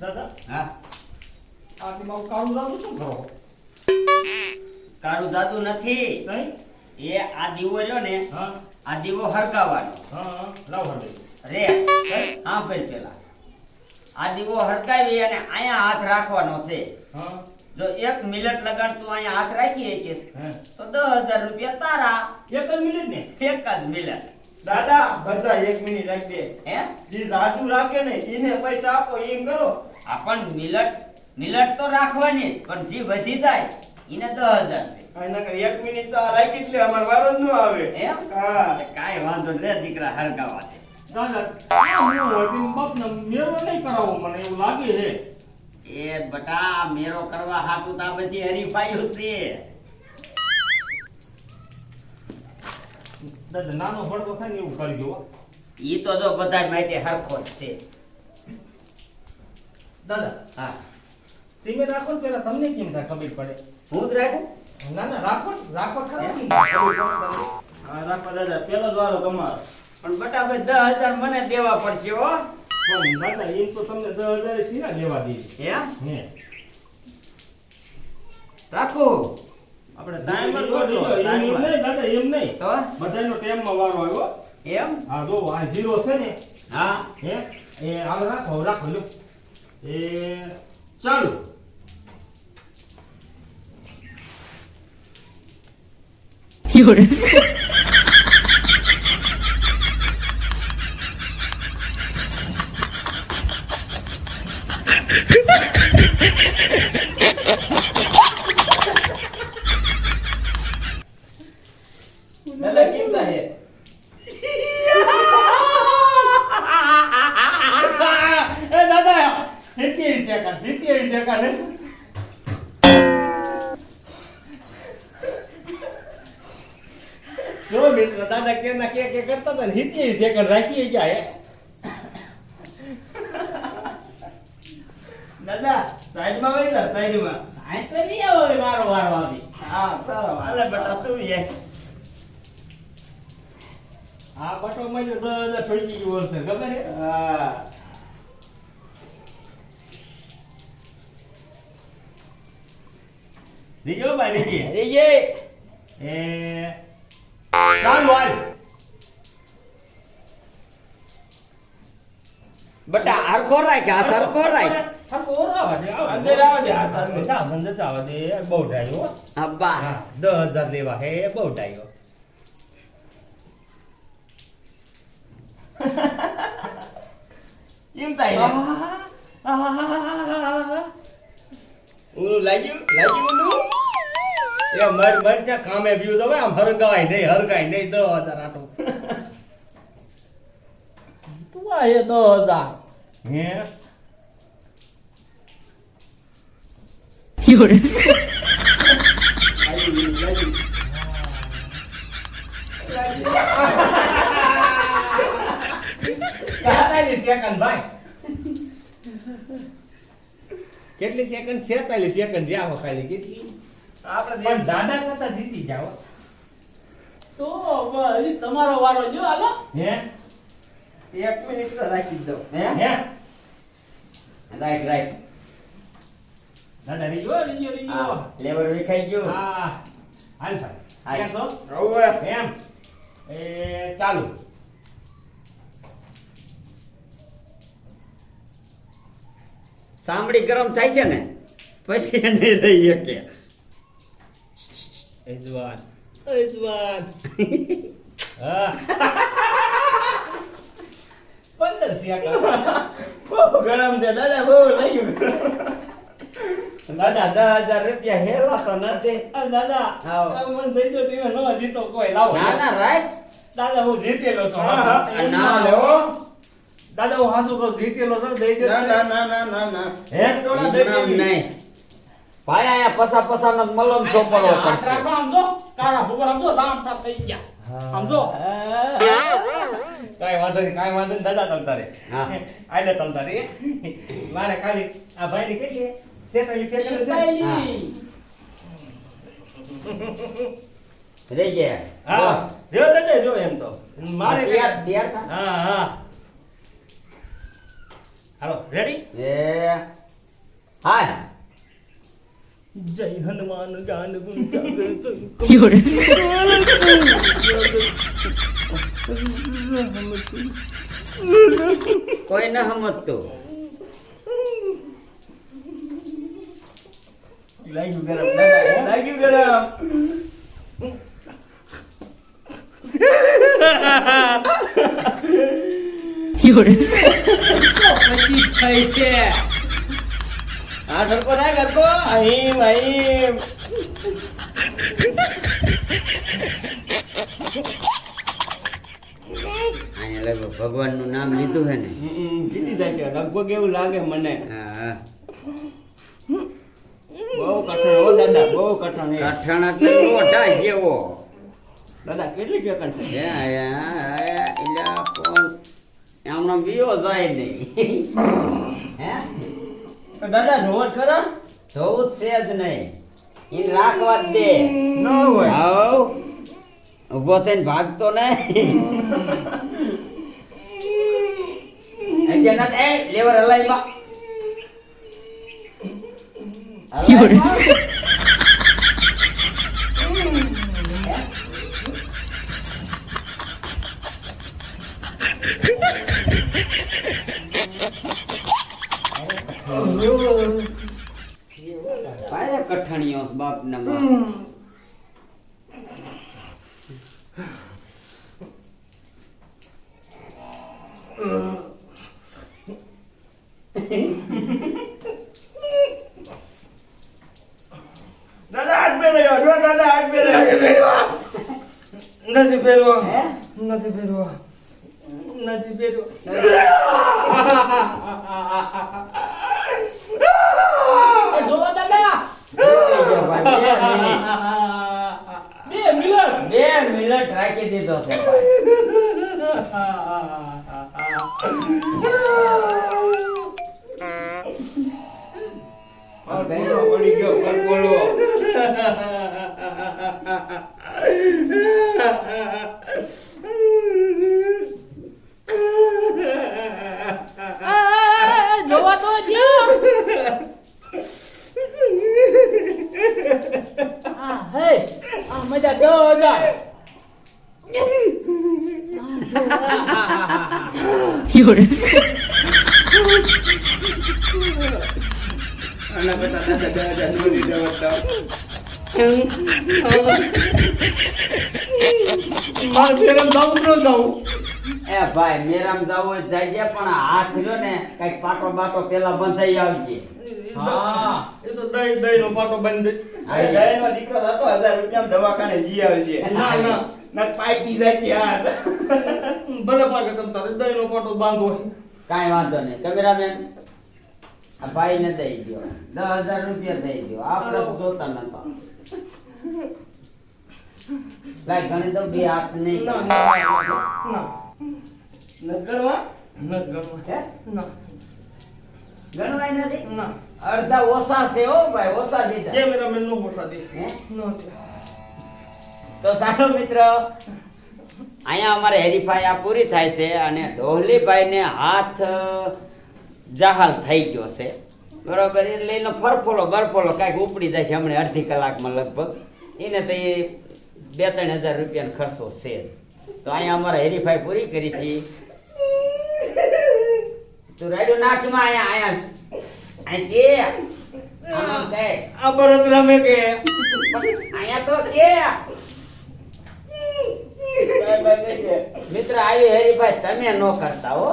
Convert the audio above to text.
દાદા? હા. આ મારું કાળું દાદુ શું કરો? કાળું જાદુ નથી. એ આ દીવો રહ્યો ને આ દીવો હળગાવાનો હા હા. લાવ રે. હા ભાઈ પેલા. આ દીવો હળગાવી અને અહીંયા હાથ રાખવાનો છે. હા. જો એક મિનિટ લગાડ તું અહીંયા હાથ રાખી કે તો દસ હજાર રૂપિયા તારા. એક જ મિનિટ ને? એક જ મિનિટ. દાદા બધા એક મિનિટ રાખી દે હે? જે રાજુ રાખે ને એને પૈસા આપો એમ કરો. આ પણ મિલટ મિલટ તો રાખવાની પણ જે વધી જાય એને 10000 છે. આ નકર એક મિનિટ તો આ રાખી એટલે અમાર વારો ન આવે. એમ? હા. કાંઈ વાંધો રે દીકરા હળગાવા છે. દાદા આ હું હતી બાપને મેરો નહીં કરાવો મને એવું લાગે છે. એ બટા મેરો કરવા હાટું તો આ બધી હરીફાઈઓ છે. દાદા નાનો ફડકો થાય ને એવું કરી દો ઈ તો જો બધા માટે હરખો જ છે. દાદા હા. તમે રાખો ને પેલા તમને કેમ થાય ખબર પડે? હું જ રાખું? ના ના રાખો રાખો ખરા તમને. હા રાખો દાદા પેલો દ્વારો વારો તમારો. પણ બટા ભાઈ દસ હજાર મને દેવા પડશે હો. પણ દાદા એમ તો તમને દસ હજાર સીના લેવા દે. હે? હે. રાખો. આપણે ટાઈમ ગોઠવો, time માં. નહીં દાદા એમ નહીં. તો? બધાનો ટાઈમમાં વારો આવ્યો. એમ? હા જો આ જીરો છે ને. હા. હે? એ આવ રાખો રાખો લો એ ચાલુ દાદા કેમ થાય એ દાદા સિત્તેર સેકન્ડ સિત્તેર સેકન્ડ જો મિત્ર દાદા કે ના કે કે કરતા હતા ને સિત્તેર સેકન્ડ રાખી ગયા હે. દાદા સાઈડમાં વહી જા સાઈડમાં? મારો વારો આવી. હા ચાલો અરે બેટા તું યે આ બટો મળ્યો દસ હજાર ઠોકી ગયો છે ખબર હે હા. રીજો ભાઈ રીજી એ યે એ ચાલુ હાલ બટા હરખો રાખ હાથ હરખો રાખ હરખો આવવા દે, આવવા દે. અંદર આવવા દે, હાથ અંદર. જા, અંદર જવા દે બહુ ડાયો હો. અબ્બા હા દસ હજાર લેવા હે બહુ ડાયો કેમ થાય ને ઓલું લાગ્યું લાગ્યું ઓલું એ મર મર છે કામે વ્યુ તો આમ હરગાય નહીં હરગાય નહીં દસ હજાર આટો તું આ એ દસ હજાર હે લાગ્યું છેતાલીસ સેકન્ડ ભાઈ કેટલી સેકન્ડ છેતાલીસ સેકન્ડ જાવ ખાલી કેટલી? આપણે પણ દાદા કરતા જીતી જાવ તો તમારો વારો જો હાલો. હે? એક મિનિટ તો રાખી દો હે? હે? Right right. દાદા રીજો રીજો રીજો. હા લેવર વિખાઈ ગયો. હા. હાલ ભાઈ હાલ. કેમ છો? એમ. એ ચાલુ. સાંભળી ગરમ થાય છે ને પછી એને રહી શકે. એજવાન. એજવાન. હા. પંદર સેકન્ડ બહુ ગરમ છે દાદા બહુ લાગ્યું દાદા દસ હજાર રૂપિયા હેલા તો નથી દાદા આવો. થઈ ગયો તમે ન જીતો કોઈ. લાવો. ના ના રાઈટ દાદા હું જીતેલો તો. ના, લેવો દાદા હું હાસુ કહું જીતેલો છે દઈ દે ના ના ના ના ના ના. હે ટોળા દઈ દે નહીં. ભાઈ આયા પસા પસા ન મલમ ચોપડો પડશે. રાખો આમ જો કાળા ભૂગોળ સમજો દામ તા થઈ ગયા. સમજો? કાઈ વાંધો નહીં કાઈ વાંધો નહીં દાદા તમ તારે. હા. આલે તમ તારે મારે ખાલી આ ભાઈ ની કેટલી સેતલી સેતલી છે? રે રહી ગયા હા જો દાદા જો એમ તો. મારે યાર તૈયાર હા હા. હાલો રેડી એ હાય જય હનુમાન ગાન ગુણ ચાલે તો કોઈ ન સમજતું લાગ્યું ગરમ દાદા લાગ્યું ગરમ પછી થઈ છે. આ ઢરકો ના અહીં અહીં નામ લીધું હે ને. જાય છે. લગભગ એવું લાગે મને? હા. બહુ કઠણ હો દાદા બહુ કઠણ કઠણ એટલે મોઢા જેવો. દાદા કેટલી સેકન્ડ થઈ હે, હે, હે, એમનો બીયો જાય નહીં. હે? દાદા જોવો કરો ખરા? જોવું જ છે જ નહીં. એને રાખવા જ દે. ન હોય. આવ ઊભો થઈને ભાગતો નહીં. નથી એ લેવર હલાઈ માં હલાઈ માં. પાયા કઠણીઓ બાપ ના બાપ દાદા હાથ પહેર્યો જો દાદા હાથ પહેર્યો નથી પહેરવો હે? નથી પહેરવો નથી પહેરવો એ જોવો દાદા. મિનિટ રાખી દીધો છે પડી ગયો પર બોલો જોવા તો જ્યો આ હે આ મજા દો જા આના કરતા દાદા બે હજાર નો લીધા હોત મારે ફેરમ જાવું ન જાવું એ ભાઈ મેરામ જાવું જાય છે, પણ હાથ રહ્યો ને કંઈક પાટો બાટો પેલા બંધાઈ આવજે. હા એ તો દહીં દહીં નો પાટો બંધ. દીકરો હતો હજાર રૂપિયા દવાખાને જી આવજે. ના ના. નક પાકી જાય યાર ભલે પાકે તમ તારે દહીં નો પાટો બાંધવો હોય વાંધો નહીં. કેમેરામેન આ ભાઈ ને દઈ દો દસ હજાર રૂપિયા દઈ દો આપણે જોતા નતા. લાઈ ઘણી તો બે હાથ નહીં ના ના ના નગરમાં ગણવા? હે? ના. ગણવાય નથી? ના. અડધા ઓછા છે ઓ ભાઈ ઓછા દીધા. કેમેરામેન નો ઓસા દે હે? નથી. તો સારો મિત્ર અહીંયા અમારે હેરીફાઈ આ પૂરી થાય છે અને ડોહલીભાઈને હાથ જાહાલ થઈ ગયો છે. બરોબર એટલે એનો ફરફોલો બરફોલો કાંઈક ઉપડી જાય છે હમણાં અડધી કલાકમાં લગભગ. એને તો એ બે ત્રણ હજાર રૂપિયાનો ખર્ચો છે તો અહીંયા અમારે હેરીફાઈ પૂરી કરી હતી. તું રાડ્યો નાખમાં અહીંયા અહીંયા. અહીંયા કે આ બળદરા મેં કે? અહીંયા તો કે. મિત્ર આવી હરીફાઈ તમે ન કરતા હો.